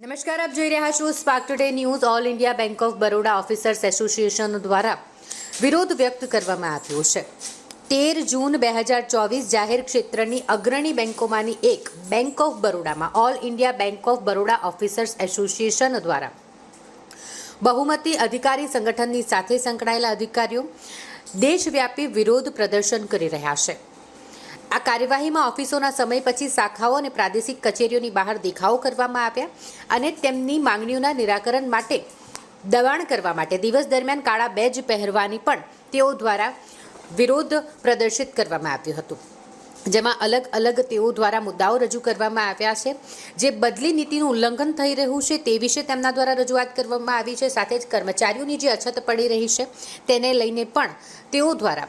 નમસ્કાર, આપ જોઈ રહ્યા છો spark today news all India bank of Baroda officers association દ્વારા વિરોધ વ્યક્ત કરવામાં આવ્યો છે. તેર જૂન બે હજાર ચોવીસ જાહેર ક્ષેત્રની અગ્રણી બેંકોમાંની એક bank of બરોડામાં all India bank of Baroda officers association દ્વારા બહુમતી અધિકારી સંગઠનની સાથે સંકળાયેલા અધિકારીઓ દેશવ્યાપી વિરોધ પ્રદર્શન કરી રહ્યા છે. આ કાર્યવાહીમાં ઓફિસોના સમય પછી શાખાઓ અને પ્રાદેશિક કચેરીઓની બહાર દેખાવો કરવામાં આવ્યા અને તેમની માંગણીઓના નિરાકરણ માટે દબાણ કરવા માટે દિવસ દરમિયાન કાળા બેજ પહેરવાની પણ તેઓ દ્વારા વિરોધ પ્રદર્શિત કરવામાં આવ્યું હતું. જેમાં અલગ અલગ તેઓ દ્વારા મુદ્દાઓ રજૂ કરવામાં આવ્યા છે. જે બદલી નીતિનું ઉલ્લંઘન થઈ રહ્યું છે તે વિશે તેમના દ્વારા રજૂઆત કરવામાં આવી છે. સાથે જ કર્મચારીઓની જે અછત પડી રહી છે તેને લઈને પણ તેઓ દ્વારા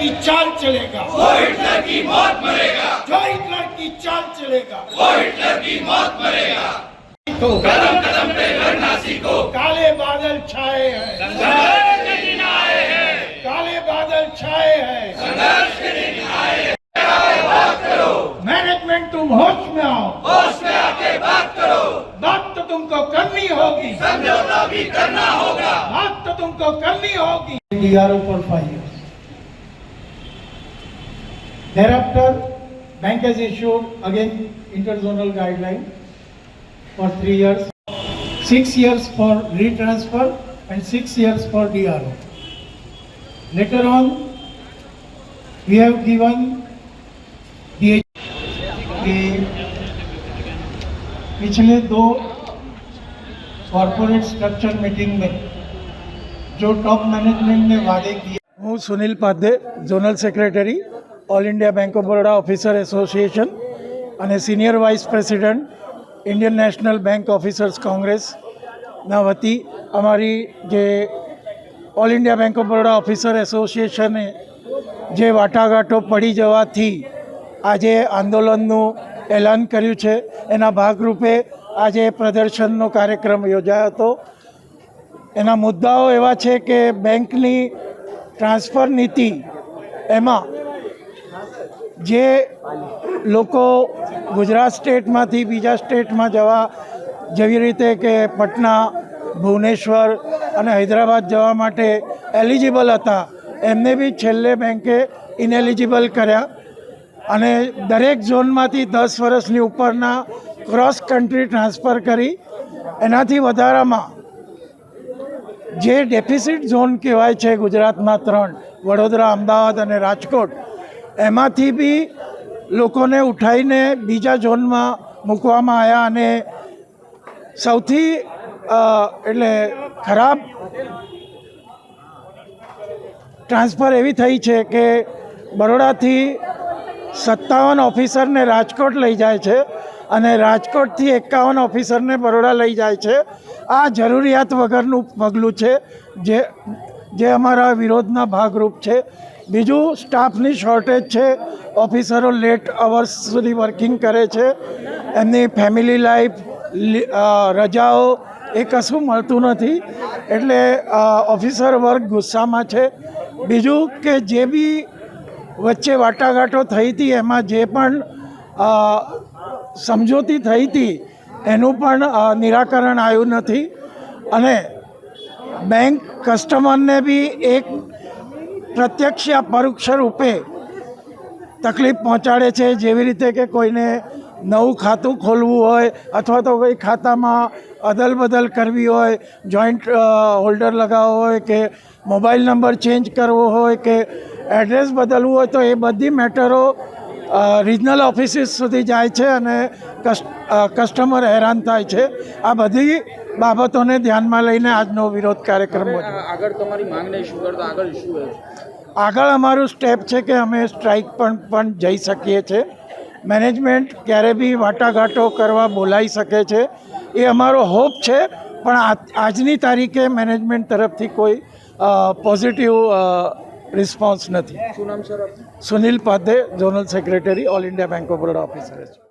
की चाल चलेगा। वो हिटलर की मौत मरेगा। जो हिटलर की चाल चलेगा। वो हिटलर की मौत मरेगा। तो कदम कदम पे लड़ना सीखो। काले बादल छाए हैं। संघर्ष के दिन आए हैं। काले बादल छाए हैं। संघर्ष के दिन आए हैं। मैनेजमेंट तुम होश में आओ। होश में आके बात करो। बात तो तुमको करनी होगी। समझौता भी करना होगा। बात तो तुमको करनी होगी। for five years. Thereafter, bank has issued again interzonal guideline for three years, six years for retransfer and six years for DRO. Later on, we have given the the पिछले दो कॉरपोरेट स्ट्रक्चर मीटिंग में जो top management ने वादे किए हूँ Sunil Padhye zonal secretary all India bank of Baroda officer association અને senior vice president Indian national bank officers કોંગ્રેસના વતી અમારી જે all India bank of Baroda officer એસોસિએશને જે વાટાઘાટો પડી જવાથી આજે આંદોલનનું એલાન કર્યું છે. એના ભાગરૂપે આજે પ્રદર્શનનો કાર્યક્રમ યોજાયો હતો. એના મુદ્દાઓ એવા છે કે બેંકની ટ્રાન્સફર નીતિ એમાં જે લોકો ગુજરાત સ્ટેટમાંથી બીજા સ્ટેટમાં જવા જેવી રીતે કે પટના, ભુવનેશ્વર અને હૈદરાબાદ જવા માટે એલિજિબલ હતા, એમને બી છેલ્લે બેંકે ઇનએલિજિબલ કર્યા. અને દરેક ઝોનમાંથી દસ વર્ષની ઉપરના ક્રોસ કન્ટ્રી ટ્રાન્સફર કરી. એનાથી વધારામાં જે ડેફિસિટ ઝોન કહેવાય છે ગુજરાતમાં ત્રણ, વડોદરા, અમદાવાદ અને રાજકોટ એમાંથી બી લોકોને ઉઠાવીને બીજા ઝોનમાં મૂકવામાં આવ્યા અને સૌથી એટલે ખરાબ ટ્રાન્સફર એવી થઈ છે કે બરોડાથી સત્તાવન ઓફિસરને રાજકોટ લઈ જાય છે અને રાજકોટથી એકાવન ઓફિસરને બરોડા લઈ જાય છે. આ જરૂરિયાત વગરનું પગલું છે જે જે અમારા વિરોધના ભાગરૂપ છે. બીજું સ્ટાફની શોર્ટેજ છે. ઓફિસરો લેટ અવર્સ સુધી વર્કિંગ કરે છે. એમની ફેમિલી લાઈફ રજાઓ એ કશું મળતું નથી. એટલે ઓફિસર વર્ગ ગુસ્સામાં છે. બીજું કે જે બી વચ્ચે વાટાઘાટો થઈ હતી, એમાં જે પણ સમજૂતી થઈ હતી, એનું પણ નિરાકરણ આવ્યું નથી. અને બેંક કસ્ટમરને બી એક પ્રત્યક્ષ યા પરોક્ષ રૂપે તકલીફ પહોંચાડે છે, જેવી રીતે કે કોઈને નવું ખાતું ખોલવું હોય અથવા તો કોઈ ખાતામાં અદલ બદલ કરવી હોય, જોઈન્ટ હોલ્ડર લગાવવો હોય કે મોબાઈલ નંબર ચેન્જ કરવો હોય કે એડ્રેસ બદલવું હોય, તો એ બધી મેટરો રિજનલ ઓફિસીસ સુધી જાય છે અને કસ્ટમર હેરાન થાય છે. આ બધી બાબતોને ધ્યાનમાં લઈને આજનો વિરોધ કાર્યક્રમ આગળ તમારી માંગને શું કરતો આગળ શું આગળ અમારું સ્ટેપ છે કે અમે સ્ટ્રાઇક પણ પણ જઈ શકીએ છીએ. મેનેજમેન્ટ ક્યારે બી વાટાઘાટો કરવા બોલાવી શકે છે એ અમારો હોપ છે પણ આજની તારીખે મેનેજમેન્ટ તરફથી કોઈ પોઝિટિવ રિસ્પોન્સ નથી. Sunil Padhye zonal secretary all India bank of Baroda officer છે.